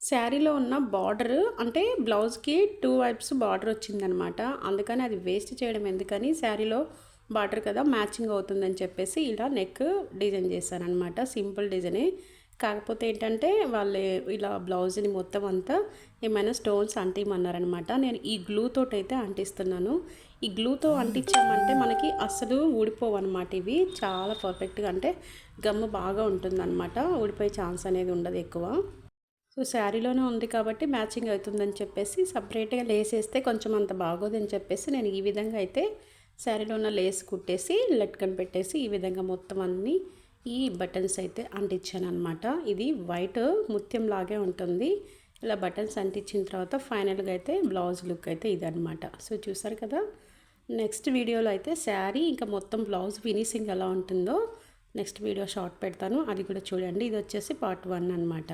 శారీలో ఉన్న బార్డర్ అంటే బ్లౌజ్కి టూ వైప్స్ బార్డర్ వచ్చిందనమాట. అందుకని అది వేస్ట్ చేయడం ఎందుకని శారీలో బార్డర్ కదా మ్యాచింగ్ అవుతుందని చెప్పేసి ఇలా నెక్ డిజైన్ చేశానమాట సింపుల్ డిజైనే. కాకపోతే ఏంటంటే వాళ్ళు ఇలా బ్లౌజ్ని మొత్తం అంతా ఏమైనా స్టోన్స్ అంటిమన్నారనమాట. నేను ఈ గ్లూ తోటి అయితే అంటిస్తున్నాను. ఈ గ్లూతో అంటించామంటే మనకి అస్సలు ఊడిపోవు అనమాట ఇవి. చాలా పర్ఫెక్ట్గా అంటే గమ్ము బాగా ఉంటుందన్నమాట ఊడిపోయే ఛాన్స్ అనేది ఉండదు ఎక్కువ. సో శారీలోనే ఉంది కాబట్టి మ్యాచింగ్ అవుతుందని చెప్పేసి సపరేట్గా లేస్ వేస్తే కొంచెం అంత బాగోదని చెప్పేసి నేను ఈ విధంగా అయితే శారీలో ఉన్న లేస్ కుట్టేసి లట్కన్ పెట్టేసి ఈ విధంగా మొత్తం అన్నీ ఈ బటన్స్ అయితే అంటించాను అనమాట ఇది వైట్ ముత్యం లాగే ఉంటుంది. ఇలా బటన్స్ అంటించిన తర్వాత ఫైనల్గా అయితే బ్లౌజ్ లుక్ అయితే ఇదనమాట సో చూసారు కదా నెక్స్ట్ వీడియోలో అయితే శారీ ఇంకా మొత్తం బ్లౌజ్ ఫినిషింగ్ ఎలా ఉంటుందో నెక్స్ట్ వీడియో షార్ట్ పెడతాను. అది కూడా చూడండి. ఇది వచ్చేసి పార్ట్ వన్ అనమాట